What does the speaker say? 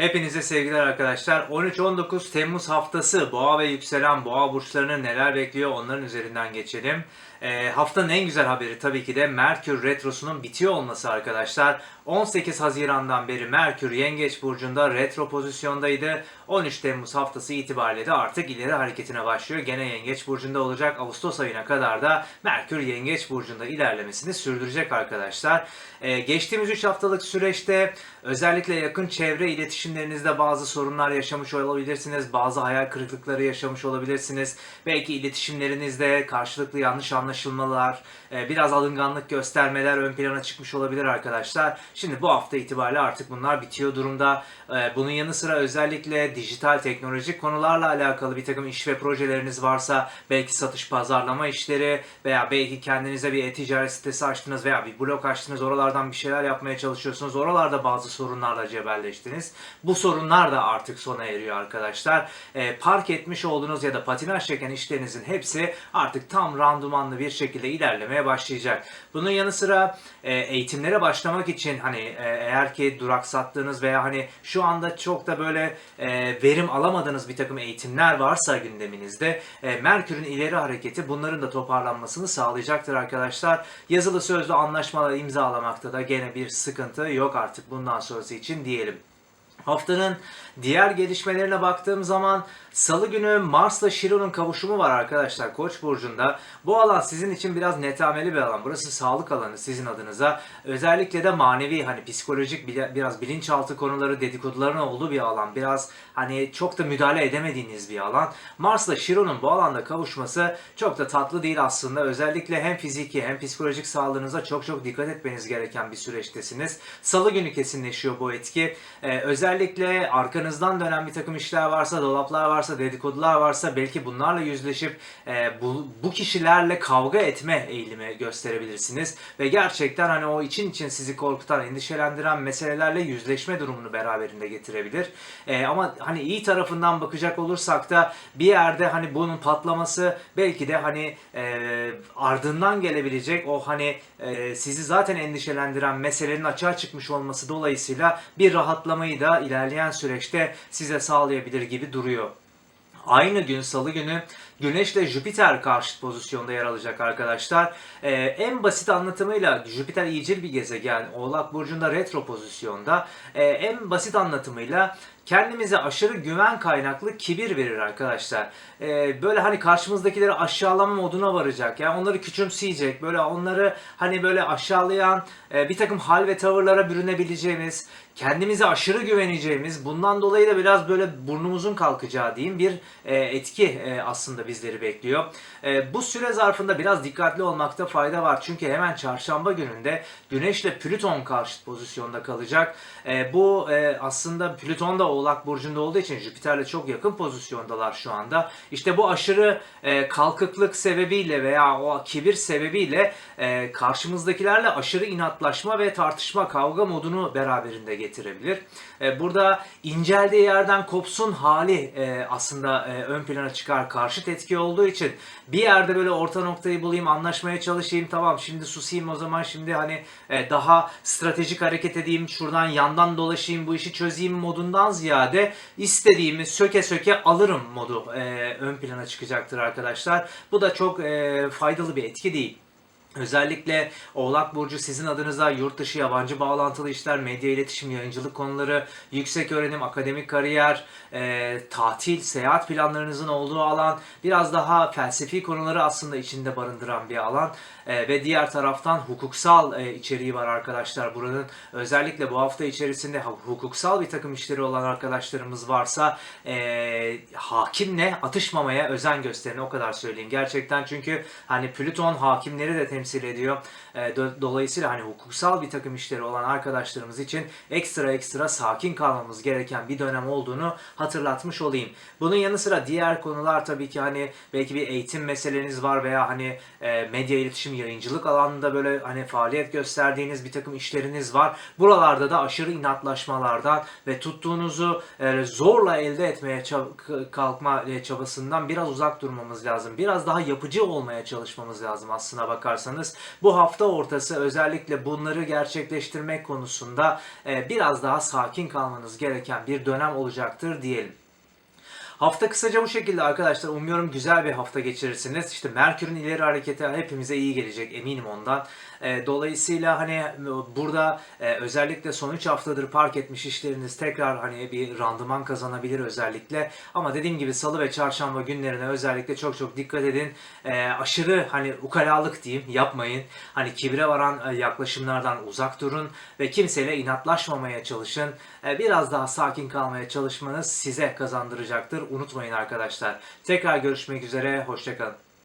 Hepinize sevgiler arkadaşlar. 13-19 Temmuz haftası boğa ve yükselen boğa burçlarını neler bekliyor onların üzerinden geçelim. Ee, haftanın en güzel haberi tabii ki de Merkür Retrosu'nun bitiyor olması arkadaşlar. 18 Haziran'dan beri Merkür Yengeç Burcu'nda retro pozisyondaydı. 13 Temmuz haftası itibariyle de artık ileri hareketine başlıyor. Gene Yengeç Burcu'nda olacak. Ağustos ayına kadar da Merkür Yengeç Burcu'nda ilerlemesini sürdürecek arkadaşlar. Ee, geçtiğimiz 3 haftalık süreçte özellikle yakın çevre iletişimlerinizde bazı sorunlar yaşamış olabilirsiniz. Bazı hayal kırıklıkları yaşamış olabilirsiniz. Belki iletişimlerinizde karşılıklı yanlış anlaşılmalar, e, biraz alınganlık göstermeler ön plana çıkmış olabilir arkadaşlar. Şimdi bu hafta itibariyle artık bunlar bitiyor durumda. E, Bunun yanı sıra özellikle dijital teknolojik konularla alakalı bir takım iş ve projeleriniz varsa belki satış pazarlama işleri veya belki kendinize bir e-ticaret sitesi açtınız veya bir blog açtınız oralardan bir şeyler yapmaya çalışıyorsunuz. Oralarda bazı sorunlarla cebelleştiniz. Bu sorunlar da artık sona eriyor arkadaşlar. E, park etmiş olduğunuz ya da patinaj çeken işlerinizin hepsi artık tam randımanlı bir şekilde ilerlemeye başlayacak. Bunun yanı sıra e, eğitimlere başlamak için hani e, eğer ki duraksattığınız veya hani şu anda çok da böyle e, verim alamadığınız bir takım eğitimler varsa gündeminizde e, Merkür'ün ileri hareketi bunların da toparlanmasını sağlayacaktır arkadaşlar. Yazılı sözlü anlaşmalar imzalamakta da gene bir sıkıntı yok artık bundan sonrası için diyelim. Haftanın diğer gelişmelerine baktığım zaman Salı günü Mars'la Şiron'un kavuşumu var arkadaşlar Koç burcunda. Bu alan sizin için biraz netameli bir alan. Burası sağlık alanı sizin adınıza. Özellikle de manevi hani psikolojik biraz bilinçaltı konuları dedikoduların olduğu bir alan. Biraz hani çok da müdahale edemediğiniz bir alan. Mars'la Şiron'un bu alanda kavuşması çok da tatlı değil aslında. Özellikle hem fiziki hem psikolojik sağlığınıza çok çok dikkat etmeniz gereken bir süreçtesiniz. Salı günü kesinleşiyor bu etki. Ee, özellikle arkanızdan dönen bir takım işler varsa, dolaplar varsa, dedikodular varsa belki bunlarla yüzleşip e, bu, bu kişilerle kavga etme eğilimi gösterebilirsiniz. Ve gerçekten hani o için için sizi korkutan, endişelendiren meselelerle yüzleşme durumunu beraberinde getirebilir. E, ama hani iyi tarafından bakacak olursak da bir yerde hani bunun patlaması belki de hani e, ardından gelebilecek o hani e, sizi zaten endişelendiren meselenin açığa çıkmış olması dolayısıyla bir rahatlamayı da ilerleyen süreçte size sağlayabilir gibi duruyor. Aynı gün salı günü Güneş ile Jüpiter karşıt pozisyonda yer alacak arkadaşlar. Ee, en basit anlatımıyla Jüpiter iyicil bir gezegen. Oğlak Burcu'nda retro pozisyonda. Ee, en basit anlatımıyla kendimize aşırı güven kaynaklı kibir verir arkadaşlar. Ee, böyle hani karşımızdakileri aşağılama moduna varacak. Yani onları küçümseyecek. Böyle onları hani böyle aşağılayan e, bir takım hal ve tavırlara bürünebileceğimiz, kendimize aşırı güveneceğimiz, bundan dolayı da biraz böyle burnumuzun kalkacağı diyeyim bir e, etki e, aslında bizleri bekliyor. E, bu süre zarfında biraz dikkatli olmakta fayda var. Çünkü hemen çarşamba gününde Güneş ile Plüton karşıt pozisyonda kalacak. E, bu e, aslında Plüton da Oğlak Burcu'nda olduğu için Jüpiter'le çok yakın pozisyondalar şu anda. İşte bu aşırı e, kalkıklık sebebiyle veya o kibir sebebiyle e, karşımızdakilerle aşırı inatlaşma ve tartışma, kavga modunu beraberinde getirebilir. E, burada inceldiği yerden kopsun hali e, aslında e, ön plana çıkar karşıt etki olduğu için bir yerde böyle orta noktayı bulayım, anlaşmaya çalışayım. Tamam şimdi susayım o zaman şimdi hani e, daha stratejik hareket edeyim, şuradan yandan dolaşayım, bu işi çözeyim modundan ziyade istediğimi söke söke alırım modu e, ön plana çıkacaktır arkadaşlar. Bu da çok e, faydalı bir etki değil. Özellikle Oğlak Burcu sizin adınıza yurt dışı yabancı bağlantılı işler, medya iletişim, yayıncılık konuları, yüksek öğrenim, akademik kariyer, e, tatil, seyahat planlarınızın olduğu alan, biraz daha felsefi konuları aslında içinde barındıran bir alan. E, ve diğer taraftan hukuksal e, içeriği var arkadaşlar buranın. Özellikle bu hafta içerisinde hukuksal bir takım işleri olan arkadaşlarımız varsa e, hakimle atışmamaya özen gösterin o kadar söyleyeyim. Gerçekten çünkü hani Plüton hakimleri de temsil ediyor. E, do- dolayısıyla hani hukuksal bir takım işleri olan arkadaşlarımız için ekstra ekstra sakin kalmamız gereken bir dönem olduğunu hatırlatmış olayım. Bunun yanı sıra diğer konular tabii ki hani belki bir eğitim meseleniz var veya hani e, medya iletişim yayıncılık alanında böyle hani faaliyet gösterdiğiniz bir takım işleriniz var. Buralarda da aşırı inatlaşmalardan ve tuttuğunuzu e, zorla elde etmeye kalkma e, çabasından biraz uzak durmamız lazım. Biraz daha yapıcı olmaya çalışmamız lazım aslına bakarsanız. İstiyorsanız bu hafta ortası özellikle bunları gerçekleştirmek konusunda e, biraz daha sakin kalmanız gereken bir dönem olacaktır diyelim. Hafta kısaca bu şekilde arkadaşlar. Umuyorum güzel bir hafta geçirirsiniz. İşte Merkür'ün ileri hareketi hepimize iyi gelecek eminim ondan. E, dolayısıyla hani burada e, özellikle son 3 haftadır park etmiş işleriniz tekrar hani bir randıman kazanabilir özellikle. Ama dediğim gibi salı ve çarşamba günlerine özellikle çok çok dikkat edin. E, aşırı hani ukalalık diyeyim yapmayın. Hani kibre varan e, yaklaşımlardan uzak durun ve kimseyle inatlaşmamaya çalışın. E, biraz daha sakin kalmaya çalışmanız size kazandıracaktır. Unutmayın arkadaşlar. Tekrar görüşmek üzere. Hoşçakalın.